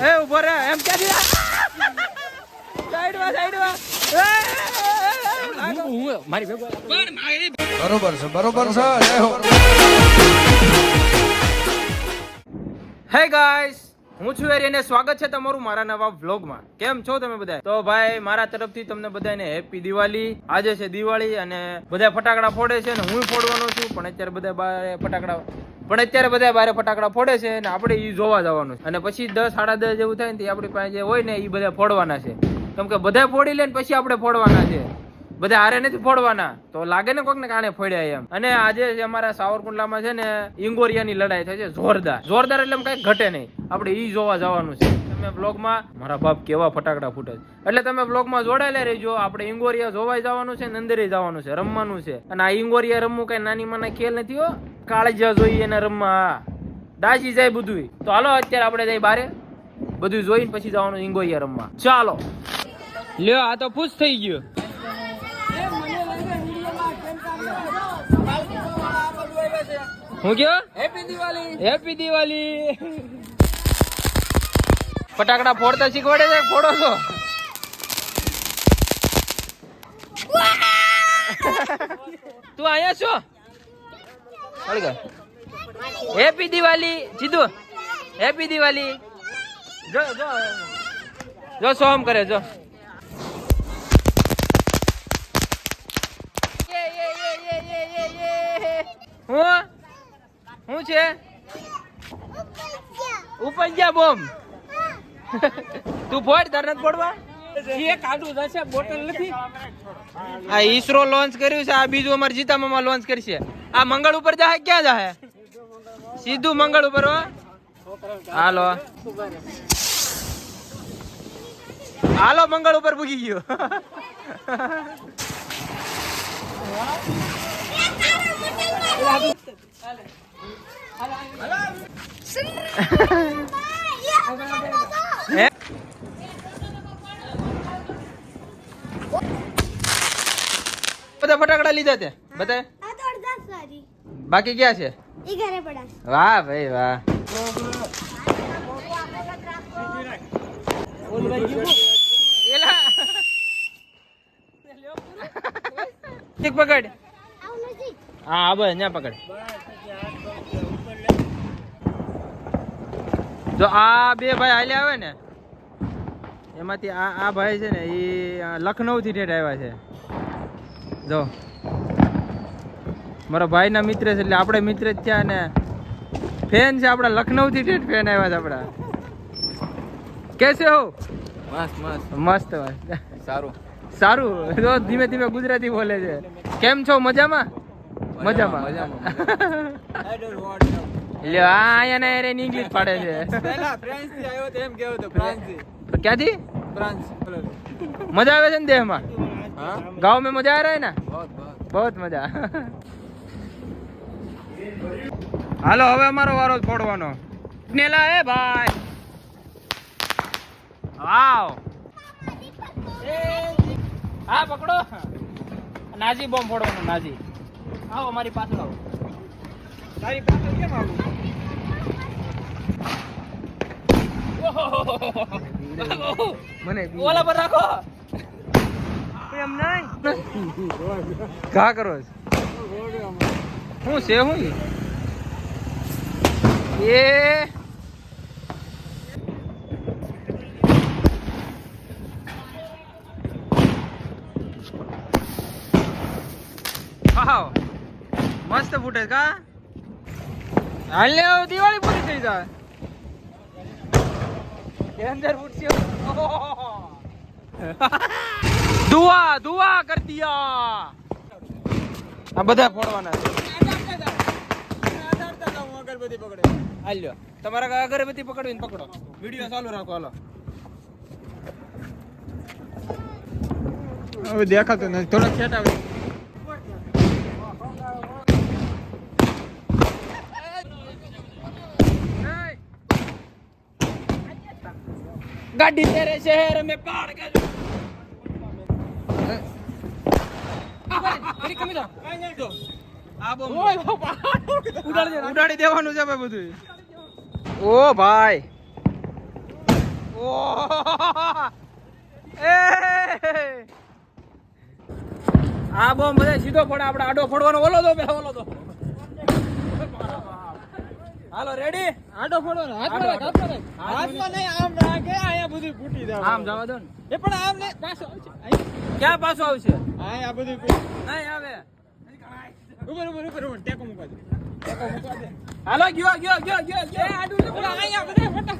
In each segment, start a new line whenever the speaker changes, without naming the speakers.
એ ઊભો રે એમ
હે.
ગાઈસ હું છું એરી અને સ્વાગત છે તમારું મારા નવા વ્લોગમાં. કેમ છો તમે બધા તો ભાઈ, મારા તરફથી તમને બધાને હેપી દિવાળી. આજે છે દિવાળી અને બધા ફટાકડા ફોડે છે અને હું ફોડવાનો છું, પણ અત્યારે બધા બારે ફટાકડા પણ અત્યારે બધા બારે ફટાકડા ફોડે છે અને આપણે ઈ જોવા જવાનું અને પછી દસ, સાડા દસ જેવું થાય ને તે આપણી પાસે જે હોય ને એ બધા ફોડવાના છે. કેમ કે બધા ફોડી લે ને પછી આપણે ફોડવાના છે. બધા હારે નથી ફોડવાના. તો લાગે ને કોક ને કાણે ફોડ્યા એમ. અને આજે અમારા સાવરકુંડલામાં છે ને, ઇંગોરિયાની લડાઈ થાય છે, જોરદાર. જોરદાર એટલે કઈ ઘટે નહીં. આપણે ઈ જોવા જવાનું છે. તમે બ્લોગમાં મારા બાપ કેવા ફટાકડા ફૂટે એટલે તમે બ્લોગમાં જોડાયેલા રહેજો. આપણે ઇંગોરિયા જોવાય જવાનું છે ને અંદરે જવાનું છે, રમવાનું છે. અને આ ઇંગોરિયા રમવું કઈ નાની માના ખેલ નથી હો. કાળજા જોઈએ એને રમવા. દાજી જાય બધું તો હાલો, અત્યારે આપણે જઈ બારે. બધું જોઈને પછી જવાનું ઇંગોરિયા રમવા. ચાલો. લ્યો, આ તો ખુશ થઈ ગયું. હું કયો? હેપી દિવાળી હેપી દિવાળી ફટાકડા ફોડતા શીખવાડે છે? ફોડો છો? તું અહીંયા છો? હેપી દિવાળી જીતુ. હેપી દિવાળી જો જો. જો સોહમ કરે જો. હું? શું છે? ઉપજ્યા બોમ. તું ફોડ તાર નથી. ફોડવા આ ઈસરો લોન્ચ કર્યું છે આ બીજું અમારે જીતા મામા લોન્ચ કરશે આ મંગળ ઉપર જાહે ક્યાં જાહે? સીધું મંગળ ઉપર હો. હાલો. હાલો મંગળ ઉપર પૂગી ગયો. હે બધા ફટાકડા લીધા તે? બધા બાકી ક્યાં છે? વાહ ભાઈ વાહ. પકડ. હા બસ ત્યાં પકડ. જો આ બે ભાઈ હાલે આવે ને એમાંથી આ આ ભાઈ છે ને એ લખનઉથી ઠેઠ આવ્યા છે. જો. મારા ભાઈના મિત્ર છે એટલે આપણે મિત્ર જ છે ને ફેન છે આપણા લખનઉથી ઠેઠ ફેન આવ્યા છે આપણા. કેસે હો?
મસ્ત મસ્ત.
મસ્ત મસ્ત.
સારું.
સારું. તો ધીમે ધીમે ગુજરાતી બોલે છે. કેમ છો? મજામાં. મજામાં
મજામાં.
લ્યો આ અહીંયા ના રે ઇંગ્લિશ પાડે છે.
પહેલા ફ્રાન્સથી આવ્યો તેમ કેવો તો ફ્રાન્સ
ક્યાંથી?
ફ્રાન્સ
મજા આવે છે ને દેહમાં ગાંव મેં મજા આ રહા હે
બહુત.
મજા. હાલો હવે અમારો વારો ફોડવાનો. નેલા હે ભાઈ. આવ હા પકડો. નાજી બોમ્બ ફોડવાનો નાજી. આવો અમારી પાછળ આવો. તારી પાછળ કેમ આવું? મને ઓલા પર રાખો! એમ નહીં? કા કરો હું છે હું એ! મસ્ત ફૂટે કા હાલ ને દિવાળી પૂરી થઈ જાય. અંદર ફૂટશે દુઆ દુઆ કર દિયા. આ બધા ફોડવાના
અગરબત્તી પકડે
હાલ્યો તમારા અગરબત્તી પકડવીને પકડો. વીડિયો ચાલુ રાખો, હાલો.
હવે દેખાતો નથી. થોડોક સેટ આવે
ગાડી તેરે શહેર में પાડ કે ઉડાડી દેવાનું. છે ભાઈ બધું ઓ ભાઈ. ઓ. એ. આ બોમ્બ બધા સીધો પડે આપણે આડો ફોડવાનો ઓલો દો પેલા ઓલો દો. હાલો રેડી
આડો ફોડો હાથમાં રાખ, હાથમાં નહીં આમ રાખે અહીંયા બધું ફૂટી જાય
આમ જવા દો ને
એ પણ આમ ને પાછો આવશે.
ક્યાં પાછો આવશે
અહીંયા બધું
નહીં આવે
ઉપર ઉપર ઉપર ઉપર ટેકો મૂકવા દે ટેકો મૂકવા દે
હાલો ગયો ગયો ગયો ગયો ગયો
આડું છે પણ અહીંયા બધે
ફટા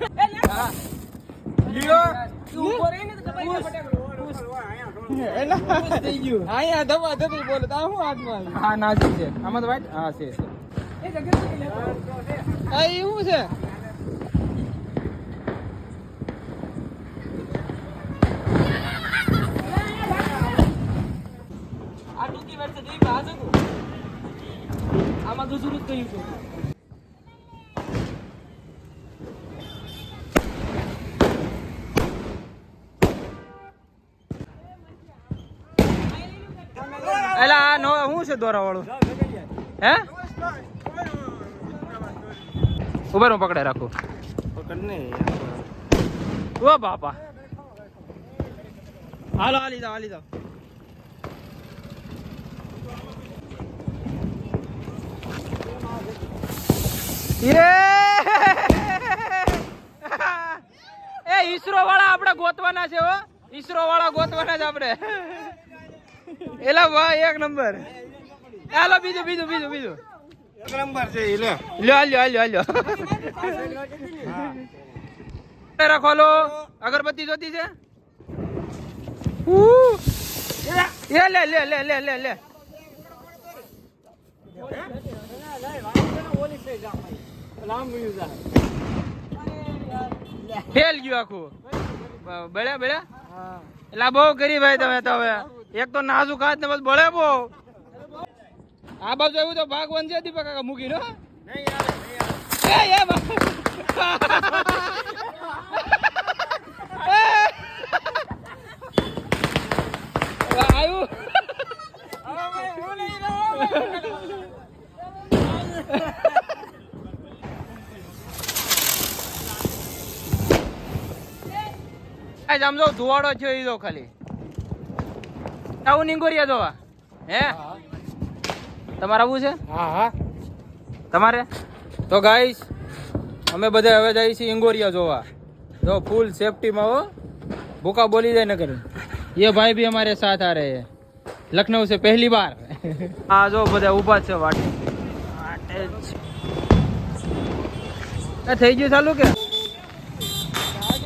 ગયો તું ઊભો રહીને તો દબાઈ ફટાકડો.
એલા થઈ ગયું અહીંયા દબા બોલે તો હું હાથમાં
હા નાજી છે આમાં તો વાઈટ હા છે છે
આ એવું છે.
આમાં હતું એલા આ નો શું છે દોરા વાળું હે? ઉભર હું પકડે રાખું ઓ બાપા. હાલો હાલી જાઓ હાલી જાઓ. એ ઈસરો વાળા આપણે ગોતવાના છે હો. ઈસરો વાળા ગોતવાના છે આપણે. એલા ભાઈ એક નંબર. હાલો બીજું બીજું બીજું બીજું. અગરબત્તી જોતી છે? ફેલ ગયું આખું. બળ્યા બળ્યા? એટલે બહુ કરી ભાઈ તમે તો એક તો નાજુક હાથ ને બસ બળે બહુ. આ બાજુ એવું તો ભાગ છે દીપક કાકા મૂકી નો એ એ બા- એ, આવ્યું. આજ આમ જો ધુવાડો છે એ તો ખાલી. આવું નીંગોરિયા જોવા. હે. તમારે આવવું છે?
હા હા.
તમારે? તો ગાઈશ અમે બધા હવે જઈએ છીએ ઇંગોરિયા જોવા. જો ફૂલ સેફટીમાં હો. ભૂકા બોલી જાય નગર એ ભાઈ બી અમારે સાથ આ રહે લખનઉ છે પહેલી વાર. હા જો બધા ઊભા છે વાટે. થઈ ગયું ચાલુ કે?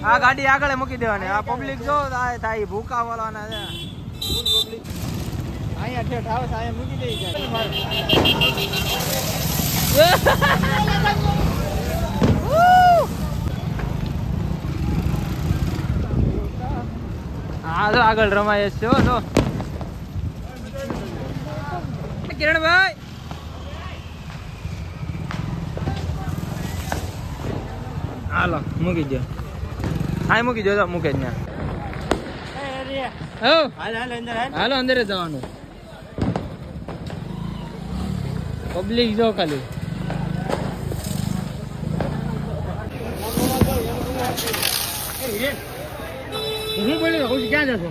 આ ગાડી આગળ મૂકી દેવાની. આ પબ્લિક જો થાય ભૂકા વાળાના છે.
અહીંયા ઠેઠ આવે છે અહીંયા મૂકી દઈ જાય
હા તો આગળ રમાય છે હો તો. કિરણભાઈ. હાલો મૂકી દો હા મૂકી દો તો મૂકે જ ના. હો.
હાલ હાલ અંદર હાલો.
અંદર જવાનું. પબ્લિક જો ખાલી. હું બોલ્યો હું ક્યાં જશો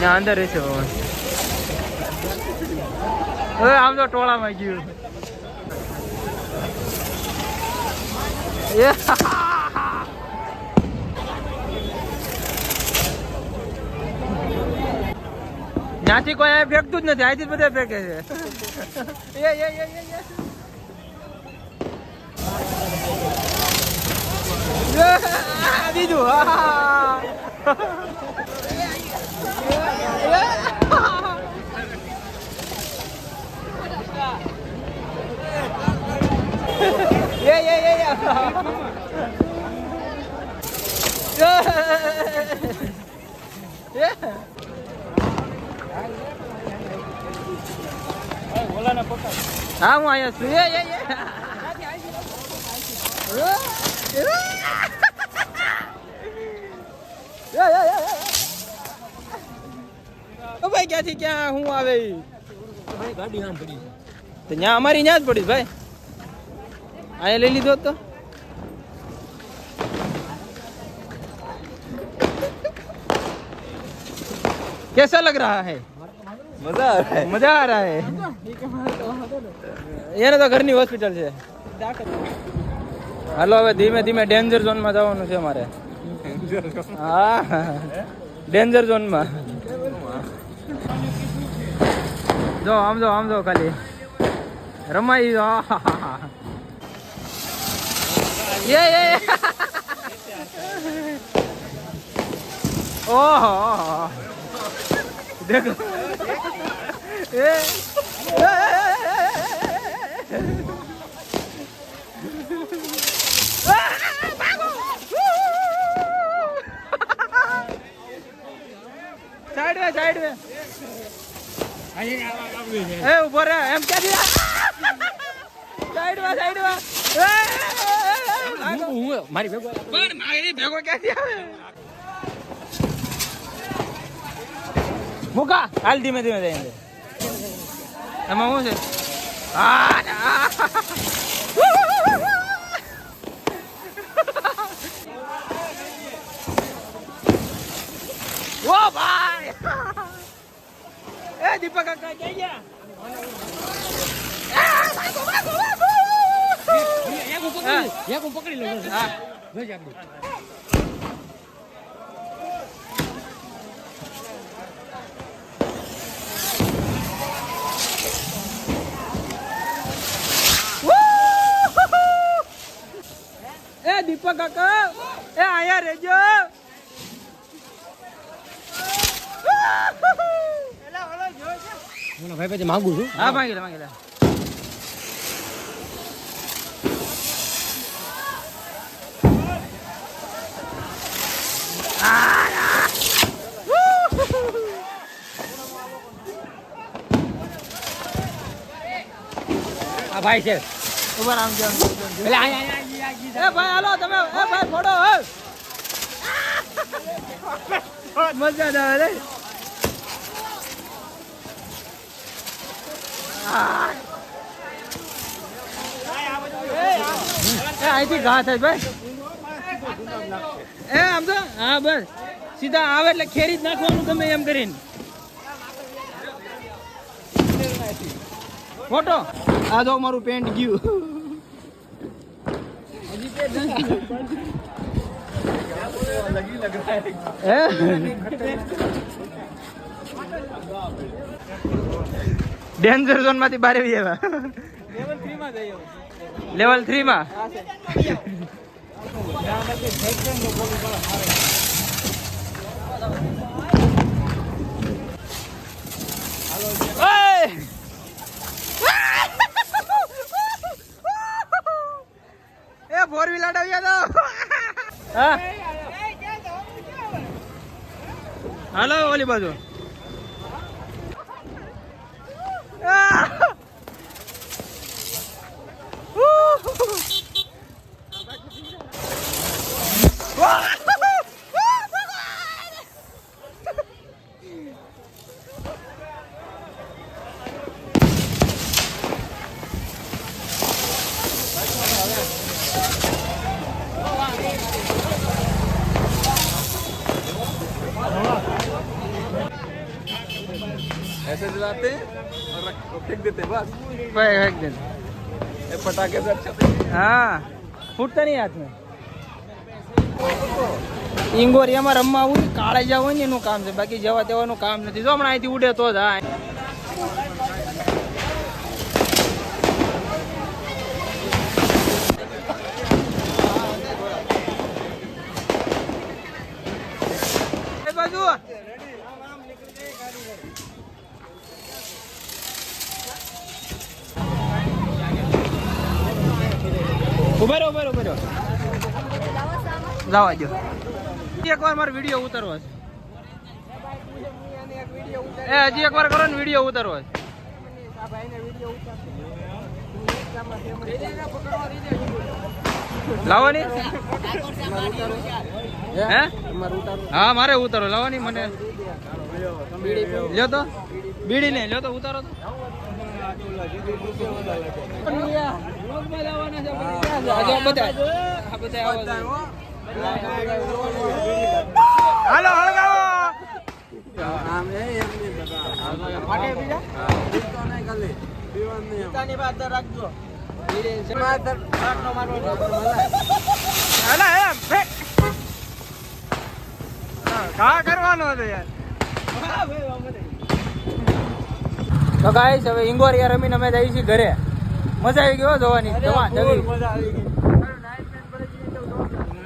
ના, અંદર રહેશે હવે આમ તો ટોળામાં ગયું. એ ત્યાંથી કોઈ અહીં ફેંકતું જ નથી અહીંથી જ બધા ફેંકે છે એ, એ, એ, એ, એ. આ બીજું હા. એ, એ, એ, એ. Yeah. હા હું અહીંયા છું. એ ભાઈ ત્યાં અમારી ત્યાં જ પડી ભાઈ. અહીંયા લઈ લીધો તો. કેસા લગ રહા હૈ?
મજા
મજા આ રહા હે એને તો ઘરની હોસ્પિટલ છે. હાલો, હવે ધીમે ધીમે ડેન્જર ઝોનમાં જવાનું છે મારે હા. ડેન્જર ઝોનમાં જો, આમ જો આમ જો ખાલી. રમાઈ જો. યે યે ઓહો. देखो સાઈડ વે સાઈડ વે એ ઊભો રે એમ ક્યાંથી સાઈડ વા સાઈડ વા
મારી ભેગો
ક્યાંથી આવે મુકા હાલ ધીમે ધીમે જઈને એમાં શું છે. ઓ ભાઈ! એ દીપક કાકા ક્યાં ગયા?
એક હું પકડી લઉં
હા
જોઈ આપડી
એ દીપક કાકા એ આયા રેજો
ભાઈ પછી માંગુ છું.
હા માંગી લે માંગી લે.
આ ભાઈ છે.
ઊભા રામ જો
એટલે અહીંયા અહીંયા અહીંયા.
એ ભાઈ, હાલો, તમે, એ ભાઈ, ફોડો મજા અહીંથી ઘા થાય, ભાઈ. એ, આમ તો હા, બસ. સીધા આવે એટલે ખેરી જ નાખવાનું તમે એમ કરીને. ફોટો. આ જો મારું પેન્ટ ગયું. ડેન્જર ઝોનમાંથી બહાર આવી આવ્યા. લેવલ થ્રી માં? ઓય! અડાવ્યા તો હા હાલો ઓલી બાજુ આ!
ऐसे जलाते हैं और रख- और फेंक देते हैं बस
ભાઈ એકદમ
ये पटाखे से अच्छा थे।
હા ફૂટતા નહીં હાથમાં ઇંગોરિયામાં રમવા આવું કાળે જાવ હોય ને એનું કામ છે બાકી જવા તેવાનું કામ નથી જો હમણાં અહીંથી ઉડે તો જ હા જવા દો એકવાર મારો વીડિયો ઉતરવો છે. એ હજી એકવાર કરો ને વીડિયો ઉતરવો છે. લાવવાની? હે? હા મારે ઉતારો લાવવાની મને. લ્યો તો. બીડી ને લ્યો તો ઉતારો તો. આ જો બધા આ બધા આવો છો. હાલો, હળગાવો. હાલો, હેલા ફેક કા કરવાનો હતો યાર. તો ગાઈસ હવે ઇંગોરિયા રમીને અમે જઈએ છીએ ઘરે. મજા આવી ગયો જોવાની. જવા જવી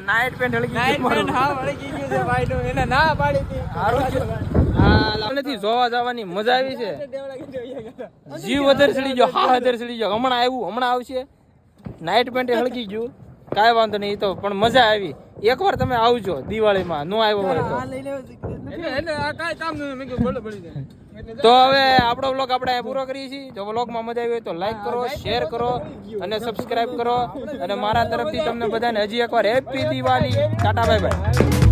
નાઇટ પેન્ટ હળગી ગયું મારું.
એને ના પાડી હતી.
છે. હા નથી જોવા જવાની મજા આવી છે. જીવ વધારે સડી ગયો હા વધારે સડી ગયો. હમણાં આવ્યું હમણાં આવશે. નાઇટ પેન્ટ હળગી ગયું. કાંઈ વાંધો નહીં તો પણ મજા આવી. એકવાર તમે આવજો દિવાળીમાં નો આવ્યો હોય તો.
એટલે આ કાંઈ કામ નહીં મેં ભલે ભળી જાય.
તો હવે આપણો વ્લોગ આપણે પૂરો કરીએ છીએ. જો બ્લોગમાં મજા આવી હોય તો લાઈક કરો શેર કરો અને સબસ્ક્રાઇબ કરો. અને મારા તરફથી તમને બધાને હજી એકવાર happy Diwali. Tata bye bye